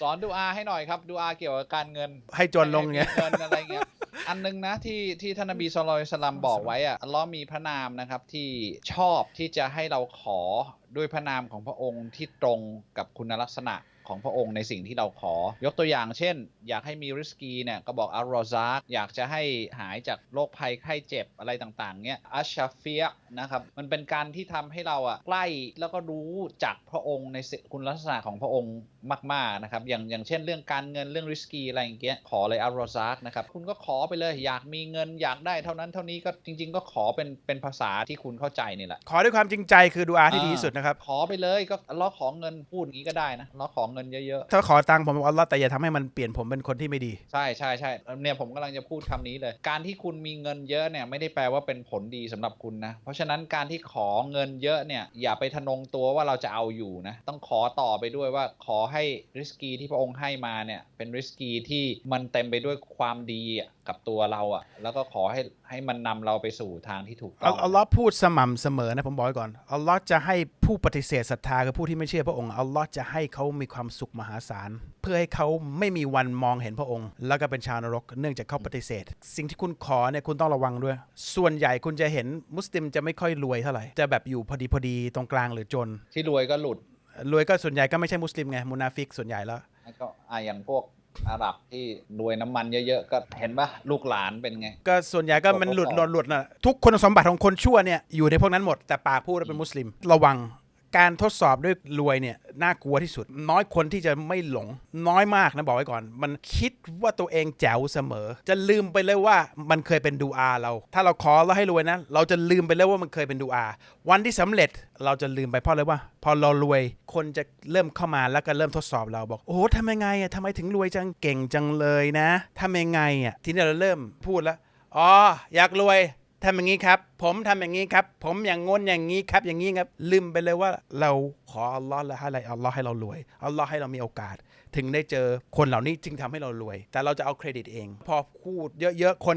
สอนดูอาให้หน่อยครับดูอาเกี่ยวกับการเงินให้จนลงให้เงี้ยมีเงินอะไรเงี้ยอันนึงนะที่ที่ท่านนบีสุลต่านสลัมบอกไว้อะอัลเลอฮ์มีพระนามนะครับที่ชอบที่จะให้เราขอ ด้วยพระนามของพระองค์ที่ตรงกับคุณลักษณะของพระองค์ในสิ่งที่เราขอ ยกตัวอย่างเช่น อยากให้มีริสกีเนี่ยก็บอกอัลรอซากอยากจะให้หายจากโรคภัยไข้เจ็บอะไรต่างๆเนี่ยอัชชาเฟียนะครับมันเป็นการที่ทำให้เราอะใกล้แล้วก็รู้จักพระองค์ในคุณลักษณะของพระองค์มากๆนะครับอย่างอย่างเช่นเรื่องการเงินเรื่องริสกีอะไรอย่างเงี้ยขอเลยอัลรอซากนะครับคุณก็ขอไปเลยอยากมีเงินอยากได้เท่านั้นเท่านี้ก็จริง ๆ ก็ขอเป็นเป็นภาษาที่คุณเข้าใจนี่แหละขอด้วยความจริงใจคือดูอาที่ดีที่สุดนะครับ ขอไปเลยก็อัลเลอฮ์ขอเงินพูดอย่างนี้ก็ได้นะอัลเลอฮ์ขอเงินเยอะถ้าขอตังค์ผมบอกอัลลอฮ์แต่อย่าทำให้มันเปลี่ยนผมเป็นคนที่ไม่ดี ๆ ใช่ใช่ใช่เนี่ยผมกำลังจะพูดคำนี้เลย การที่คุณมีเงินเยอะเนี่ยไม่ได้แปลว่าเป็นผลดีสำหรับคุณนะ เพราะฉะนั้นการที่ขอเงินเยอะเนี่ยอย่าไปทะนงตัวว่าเราจะเอาอยู่นะ ต้องขอต่อไปด้วยว่าขอให้ริสกีที่พระองค์ให้มาเนี่ยเป็นริสกีที่มันเต็มไปด้วยความดีอะกับตัวเราอะแล้วก็ขอให้ ให้มันนำเราไปสู่ทางที่ถูกต้อัอลงอัลลอฮ์พูดสม่ำเสมอนะผมบอกไว้ก่อนอัลลอฮ์จะให้ผู้ปฏิเสธศรัทธาคือผู้ที่ไม่เชื่อพระองค์อัลลอฮ์จะให้เขามีความสุขมหาศาล เพื่อให้เขาไม่มีวันมองเห็นพระองค์ แล้วก็เป็นชาวนรกเนื่องจากเขาปฏิเสธ สิ่งที่คุณขอเนี่ยคุณต้องระวังด้วย ส่วนใหญ่คุณจะเห็นมุสลิมจะไม่ค่อยรวยเท่าไหร่จะแบบอยู่พอดีพอดีตรงกลางหรือจน ที่รวยก็หลุดรวยก็ส่วนใหญ่ก็ไม่ใช่มุสลิมไงมุนาฟิกส่วนใหญ่แล้วแล้วก็อะอย่างพวก อาหรับที่รวยน้ำมันเยอะๆ ก็เห็นปะลูกหลานเป็นไง ก็ส่วนใหญ่ก็มันหลุดหลุดหลุดนะทุกคุณสมบัติของคนชั่วเนี่ยอยู่ในพวกนั้นหมดแต่ปากพูดว่าเป็นมุสลิมระวัง การทดสอบด้วยรวยเนี่ยน่ากลัวที่สุด น้อยคนที่จะไม่หลงน้อยมากนะบอกไว้ก่อน มันคิดว่าตัวเองแจ๋วเสมอ จะลืมไปเลยว่ามันเคยเป็นดูอาเรา ถ้าเราขอแล้วให้รวยนะ เราจะลืมไปเลยว่ามันเคยเป็นดูอา วันที่สำเร็จเราจะลืมไปเพราะอะไรว่า พอเรารวยคนจะเริ่มเข้ามาแล้วก็เริ่มทดสอบเราบอกโอ้ทำยังไงอะทำไมถึงรวยจังเก่งจังเลยนะทำยังไงอะทีนี้เราเริ่มพูดแล้วอ๋ออยากรวย ทำอย่างนี้ครับ ผมทำอย่างนี้ครับ ผมอย่างงนอย่างนี้ครับ อย่างนี้ครับ ลืมไปเลยว่าเราขออัลลอฮ์แล้วให้อะไรอัลลอฮ์ให้เรารวยอัลลอฮ์ให้เรามีโอกาส ถึงได้เจอคนเหล่านี้จึงทำให้เรารวย แต่เราจะเอาเครดิตเอง พอพูดเยอะๆ คน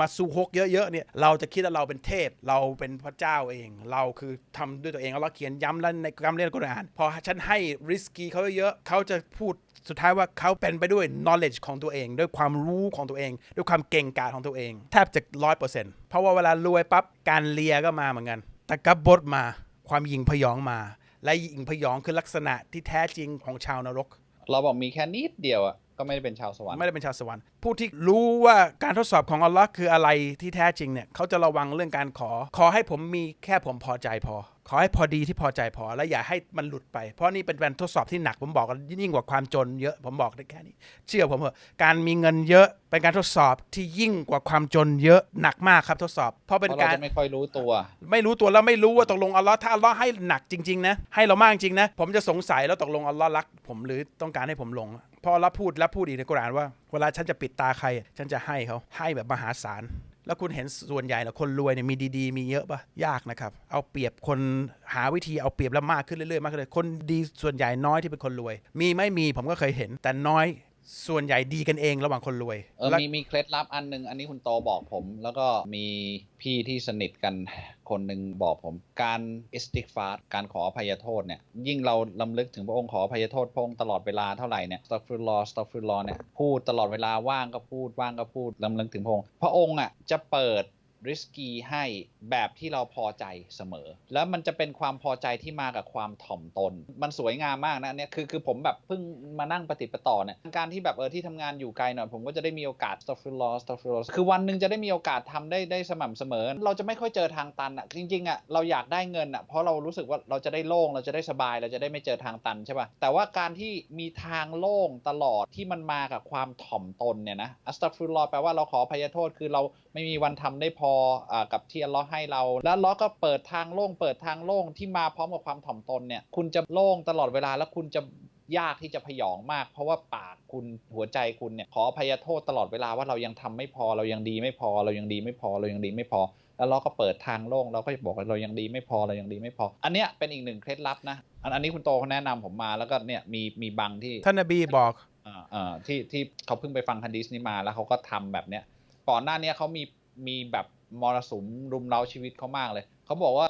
มาสู้ฮกเยอะๆเนี่ยเราจะคิดว่าเราเป็นเทพ เราเป็นพระเจ้าเอง เราคือทำด้วยตัวเองเราเขียนย้ำแล้วในกรรมเรียนกุรอาน พอฉันให้ริสกีเขาเยอะๆเขาจะพูดสุดท้ายว่าเขาเป็นไปด้วย knowledge ของตัวเอง ด้วยความรู้ของตัวเอง ด้วยความเก่งกาจของตัวเองแทบจะร้อยเปอร์เซ็นต์เพราะว่าเวลารวยปั๊บการเลียก็มาเหมือนกันตะกับบดมาความยิงพยองมา และยิงพยองคือลักษณะที่แท้จริงของชาวนรก เราบอกมีแค่นิดเดียวอะก็ไม่ได้เป็นชาวสวรรค์ไม่ได้เป็นชาวสวรรค์ผู้ที่รู้ว่าการทดสอบของอัลลอฮ์คืออะไรที่แท้จริงเนี่ยเขาจะระวังเรื่องการขอ ขอให้ผมมีแค่ผมพอใจพอ ขอให้พอดีที่พอใจพอ และอย่าให้มันหลุดไป เพราะนี่เป็นการทดสอบที่หนัก ผมบอกกันยิ่งกว่าความจนเยอะ ผมบอกได้แค่นี้ เชื่อผมเถอะการมีเงินเยอะเป็นการทดสอบที่ยิ่งกว่าความจนเยอะหนักมากครับทดสอบ เพราะเพเป็นราะเราการจะไม่ค่อยรู้ตัว ไม่รู้ตัวแล้วไม่รู้ว่าตกลงอัลลอฮ์ถ้าอัลลอฮ์ให้หนักจริงๆนะให้เรามากจริงนะผมจะสงสัยแล้วตกลงอัลลอฮ์รัก ผมหรือต้องการให้ผมหลงเพอรับพูดแล้วพูดอีกในกุรอานว่า เวลาฉันจะปิดตาใคร ฉันจะให้เขาให้แบบมหาศาล แล้วคุณเห็นส่วนใหญ่หรอคนรวยเนี่ยมีดีๆ มีเยอะปะยากนะครับ เอาเปรียบคนหาวิธีเอาเปรียบแล้วมากขึ้นเรื่อยๆมากขึ้นเลยคนดีส่วนใหญ่น้อยที่เป็นคนรวย มีไม่มีผมก็เคยเห็นแต่น้อย ส่วนใหญ่ดีกันเองระหว่างคนรวย เออและมีมีเคล็ดลับอันหนึงอันนี้คุณโตบอกผม แล้วก็มีพี่ที่สนิทกันคนหนึ่งบอกผม การอิสติกฟาร์การขออภัยโทษเนี่ย ยิ่งเราลำลึกถึงพระองค์ขออภัยโทษพระองค์ตลอดเวลาเท่าไหร่เนี่ยสตัฟฟิลลอสตัฟฟิลลอเนี่ยพูดตลอดเวลาว่างก็พูดว่างก็พูดลำลึกถึงพระองค์ พระองค์อะจะเปิด ริสกีให้แบบที่เราพอใจเสมอ แล้วมันจะเป็นความพอใจที่มากับความถ่อมตน มันสวยงามมากนะเนี่ยคือคือผมแบบเพิ่งมานั่งปฏิปต่อเนี่ยการที่แบบเออที่ทำงานอยู่ไกลหน่อยผมก็จะได้มีโอกาส s t a f f i r l a w s t a f f i r l a w คือวันหนึ่งจะได้มีโอกาสทำได้ได้สม่ำเสมอ เราจะไม่ค่อยเจอทางตันอะจริงๆอะเราอยากได้เงินอะเพราะเรารู้สึกว่าเราจะได้โล่งเราจะได้สบายเราจะได้ไม่เจอทางตันใช่ป่ะแต่ว่าการที่มีทางโล่งตลอดที่มันมากับความถ่อมตนเนี่ยนะอัสตัฟฟิลลอแปลว่าเราขออภัยโทษคือเราไม่มีวันทำได้พออ่ากับที่อัลเลอฮ์ให้เรา แล้วอัลเลอฮ์ก็เปิดทางโล่งเปิดทางโล่งที่มาพร้อมกับความถ่อมตนเนี่ยคุณจะโล่งตลอดเวลาแล้วคุณจะยากที่จะพยองมาก เพราะว่าปากคุณหัวใจคุณเนี่ยขออภัยโทษตลอดเวลาว่าเรายังทำไม่พอเรายังดีไม่พอเรายังดีไม่พอเรายังดีไม่พอ แล้วเราก็เปิดทางโล่งเราก็จะบอกว่าเรายังดีไม่พอเรายังดีไม่พอ อันเนี้ยเป็นอีกหนึ่งเคล็ดลับนะอันอันนี้คุณโตเขาแนะนำผมมาแล้วก็เนี่ยมีมีบังที่ท่านนบีบอกอ่าอ่าที่ที่เขาเพิ่งไปฟังฮันดิสนี้มาแล้วเขาก็ทำแบบเนี้ยก่อนหน้าเนี้ยเขามีมีแบบ มรสุมรุมเร้าชีวิตเขามากเลย เขาบอกว่า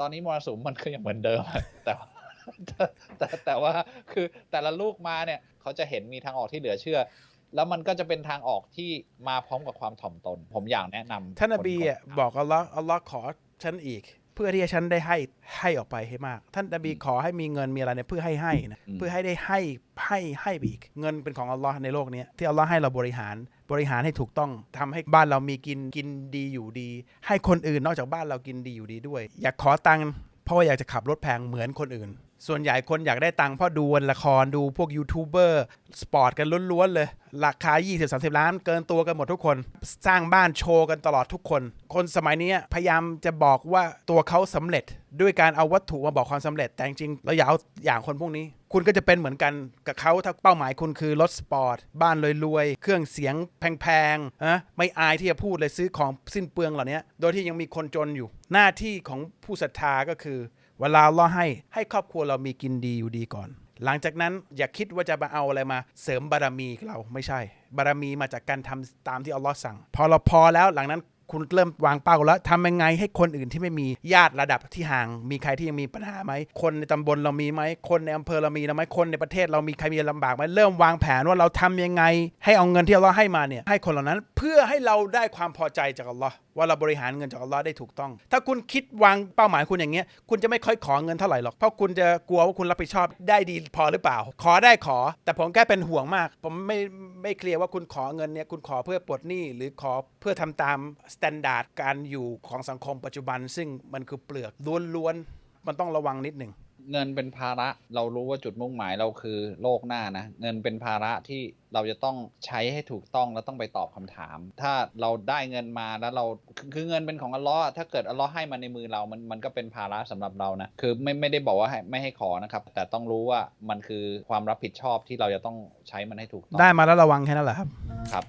ตอนนี้มรสุมมันก็ยังเหมือนเดิมแต่ว่าแต่แต่แต่ว่าคือแต่ละลูกมาเนี่ยเขาจะเห็นมีทางออกที่เหลือเชื่อ แล้วมันก็จะเป็นทางออกที่มาพร้อมกับความถ่อมตน ผมอยากแนะนำท่านนบีคอะบอกอัลลอฮ์อัลลอฮ์ขอฉันอีกเพื่อที่จะฉันได้ให้ให้ออกไปให้มาก ท่านนบีขอให้มีเงินมีอะไรเนี่ยเพื่อให้ให้นะเพื่อให้ได้ให้ให้ให้ไปอีก เงินเป็นของอัลลอฮ์ในโลกเนี้ยที่อัลลอฮ์ให้เราบริหารบริหารให้ถูกต้องทำให้บ้านเรามีกินกินดีอยู่ดี ให้คนอื่นนอกจากบ้านเรากินดีอยู่ดีด้วย อยากขอตังค์เพราะว่าอยากจะขับรถแพงเหมือนคนอื่น ส่วนใหญ่คนอยากได้ตังค์เพราะดูละครดูพวกยูทูบเบอร์สปอร์ตกันล้วนๆเลย ราคา 20-30 ล้านเกินตัวกันหมดทุกคน สร้างบ้านโชว์กันตลอดทุกคน คนสมัยนี้พยายามจะบอกว่าตัวเขาสำเร็จ ด้วยการเอาวัตถุมาบอกความสำเร็จ แต่จริงเราอย่าเอาอย่างคนพวกนี้ คุณก็จะเป็นเหมือนกันกับเขาถ้าเป้าหมายคุณคือรถสปอร์ต บ้านรวยๆ เครื่องเสียงแพงๆนะไม่อายที่จะพูดเลยซื้อของสิ้นเปลืองเหล่านี้โดยที่ยังมีคนจนอยู่ หน้าที่ของผู้ศรัทธาก็คือ เวลาลเลอให้ให้ครอบครัวเรามีกินดีอยู่ดีก่อน หลังจากนั้นอย่าคิดว่าจะมาเอาอะไรมา เสริมบารมีเราไม่ใช่ บารมีมาจากการทำตามที่อัลลอฮ์สั่ง พอเราพอแล้วหลังนั้นคุณเริ่มวางเป้าแล้วทำยังไงให้คนอื่นที่ไม่มีญาติระดับที่ห่าง มีใครที่ยังมีปัญหาไหม คนในตำบลเรามีไหม คนในอำเภอเรามีไหมคนในประเทศเรามีใครมีลำบากไหมเริ่มวางแผนว่าเราทำยังไง ให้เอาเงินที่อัลลอฮ์ให้มาเนี่ยให้คนเหล่านั้น เพื่อให้เราได้ความพอใจจากอัลลอฮ์ ว่าเราบริหารเงินจากอัลลอฮ์ได้ถูกต้อง ถ้าคุณคิดวางเป้าหมายคุณอย่างเงี้ย คุณจะไม่ค่อยขอเงินเท่าไหร่หรอก เพราะคุณจะกลัวว่าคุณรับผิดชอบได้ดีพอหรือเปล่า ขอได้ขอ แต่ผมแค่เป็นห่วงมาก ผมไม่ไม่เคลียร์ว่าคุณขอเงินเนี่ยคุณขอเพื่อปลดหนี้หรือขอเพื่อทำตามสแตนดาร์ดการอยู่ของสังคมปัจจุบัน ซึ่งมันคือเปลือกล้วนๆมันต้องระวังนิดหนึ่ง เงินเป็นภาระเรารู้ว่าจุดมุ่งหมายเราคือโลกหน้านะ เงินเป็นภาระที่เราจะต้องใช้ให้ถูกต้องแล้วต้องไปตอบคำถาม ถ้าเราได้เงินมาแล้วเราคือคือเงินเป็นของอัลเลอฮ์ถ้าเกิดอัลเลอฮ์ให้มาในมือเรา มันมันก็เป็นภาระสำหรับเรานะคือไม่ไม่ได้บอกว่าให้ไม่ให้ขอนะครับ แต่ต้องรู้ว่ามันคือความรับผิดชอบที่เราจะต้องใช้มันให้ถูกต้องได้มาแล้วระวังแค่นั้นแหละครับครับ